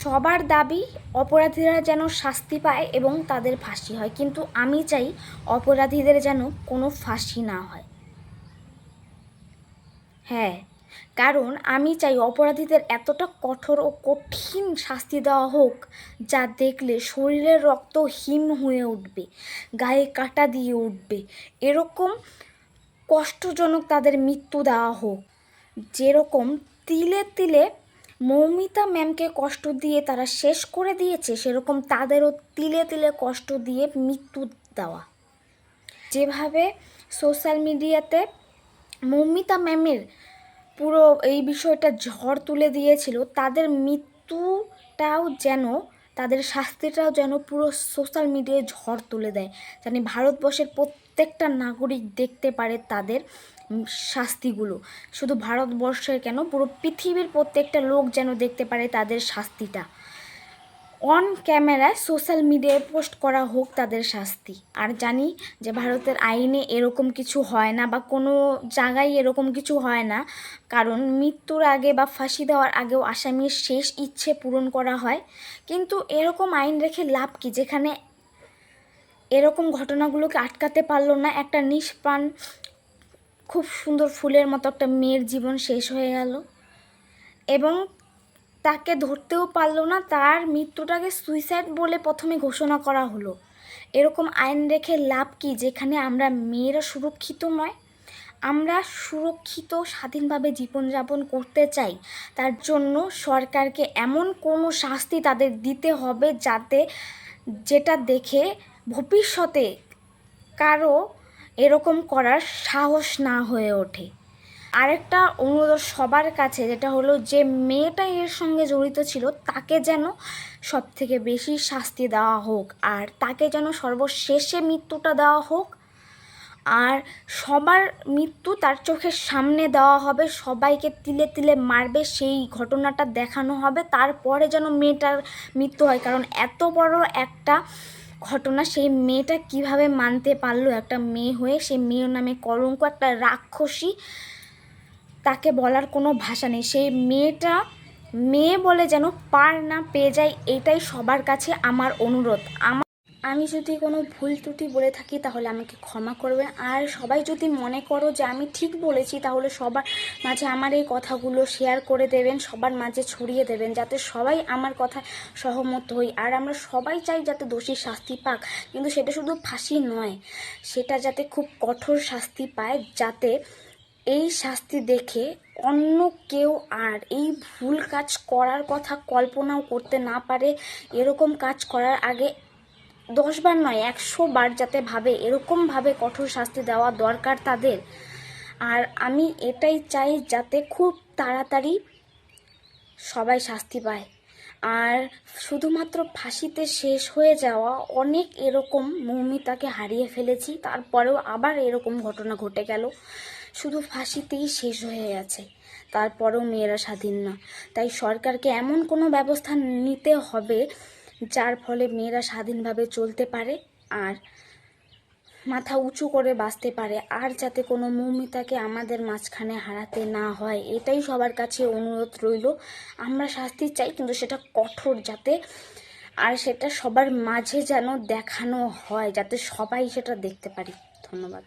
সবার দাবি অপরাধীরা যেন শাস্তি পায় এবং তাদের ফাঁসি হয়। কিন্তু আমি চাই অপরাধীদের যেন কোনো ফাঁসি না হয়। হ্যাঁ কারণ আমি চাই অপরাধীদের এতটা কঠোর ও কঠিন শাস্তি দেওয়া হোক, যা দেখলে শরীরের রক্ত হিম হয়ে উঠবে, গায়ে কাটা দিয়ে উঠবে। এরকম কষ্টজনক তাদের মৃত্যু দেওয়া হোক। যেরকম তিলে তিলে মৌমিতা ম্যামকে কষ্ট দিয়ে তারা শেষ করে দিয়েছে, সেরকম তাদেরও তিলে তিলে কষ্ট দিয়ে মৃত্যু দেওয়া। যেভাবে সোশ্যাল মিডিয়াতে মৌমিতা ম্যামের পুরো এই বিষয়টা ঝড় তুলে দিয়েছিল, তাদের মৃত্যুটাও যেন তাদের শাস্তিটাও যেন পুরো সোশ্যাল মিডিয়ায় ঝড় তুলে দেয় জানি ভারতবর্ষের প্রত্যেকটা নাগরিক দেখতে পারে তাদের শাস্তিগুলো। শুধু ভারতবর্ষের কেন, পুরো পৃথিবীর প্রত্যেকটা লোক যেন দেখতে পারে তাদের শাস্তিটা। অন ক্যামেরায় সোশ্যাল মিডিয়ায় পোস্ট করা হোক তাদের শাস্তি। আর জানি যে ভারতের আইনে এরকম কিছু হয় না বা কোনো জায়গায় এরকম কিছু হয় না। কারণ মৃত্যুর আগে বা ফাঁসি দেওয়ার আগেও আসামির শেষ ইচ্ছে পূরণ করা হয়। কিন্তু এরকম আইন রেখে লাভ কি? যেখানে এরকম ঘটনাগুলোকে আটকাতে পারল না একটা নিষ্প্রাণ, খুব সুন্দর ফুলের মতো একটা মেয়ের জীবন শেষ হয়ে গেল। এবং তাকে ধরতেও পারল না, তার মৃত্যুটাকে সুইসাইড বলে প্রথমে ঘোষণা করা হলো। এরকম আইন রেখে লাভ কি, যেখানে আমরা মেয়েরা সুরক্ষিত নয়? আমরা সুরক্ষিত, স্বাধীনভাবে জীবনযাপন করতে চাই। তার জন্য সরকারকে এমন কোনো শাস্তি তাদের দিতে হবে যাতে যেটা দেখে ভবিষ্যতে কারও এরকম করার সাহস না হয়ে ওঠে। আরেকটা অনুরোধ সবার কাছে, যেটা হলো যে মেয়েটা এর সঙ্গে জড়িত ছিল, তাকে যেন সব থেকে বেশি শাস্তি দেওয়া হোক, আর তাকে যেন সর্বশেষে মৃত্যুটা দেওয়া হোক, আর সবার মৃত্যু তার চোখের সামনে দেওয়া হবে, সবাইকে তিলে তিলে মারবে, সেই ঘটনাটা দেখানো হবে, তারপরে যেন মেয়েটার মৃত্যু হয়, কারণ এত বড় একটা ঘটনা, সেই মেয়েটা কীভাবে মানতে পারল, একটা মেয়ে হয়ে, সেই মেয়ের নামে কলঙ্ক, একটা রাক্ষসী তাকে বলার কোনো ভাষা নেই। সেই মেয়েটা, মেয়ে বলে যেন পার না পেয়ে যায়, এটাই সবার কাছে আমার অনুরোধ। আমার আমি যদি কোনো ভুল ত্রুটি বলে থাকি, তাহলে আমাকে ক্ষমা করবেন। আর সবাই যদি মনে করো যে আমি ঠিক বলেছি, তাহলে সবার মাঝে আমার এই কথাগুলো শেয়ার করে দেবেন, সবার মাঝে ছড়িয়ে দেবেন, যাতে সবাই আমার কথা সহমত হই। আর আমরা সবাই চাই যাতে দোষী শাস্তি পাক, কিন্তু সেটা শুধু ফাঁসি নয়, সেটা যাতে খুব কঠোর শাস্তি পায়, যাতে এই শাস্তি দেখে অন্য কেউ আর এই ভুল কাজ করার কথা কল্পনাও করতে না পারে, এরকম কাজ করার আগে দশবার নয়, একশো বার যাতে ভাবে এরকমভাবে কঠোর শাস্তি দেওয়া দরকার তাদের। আর আমি এটাই চাই যাতে খুব তাড়াতাড়ি সবাই শাস্তি পায়। আর শুধুমাত্র ফাঁসিতে শেষ হয়ে যাওয়া অনেক এরকম মৌমিতাকে হারিয়ে ফেলেছি, তারপরেও আবার এরকম ঘটনা ঘটে গেল। শুধু ফাঁসিতেই শেষ হয়ে গেছে। তারপরেও মেয়েরা স্বাধীন না। তাই সরকারকে এমন কোনো ব্যবস্থা নিতে হবে, যার ফলে মেয়েরা স্বাধীনভাবে চলতে পারে আর মাথা উঁচু করে বাঁচতে পারে, আর যাতে কোনো মৌমিতাকে আমাদের মাঝখানে হারাতে না হয়। এটাই সবার কাছে অনুরোধ রইল। আমরা শাস্তি চাই, কিন্তু সেটা কঠোর যাতে, আর সেটা সবার মাঝে যেন দেখানো হয়, যাতে সবাই সেটা দেখতে পারি। ধন্যবাদ।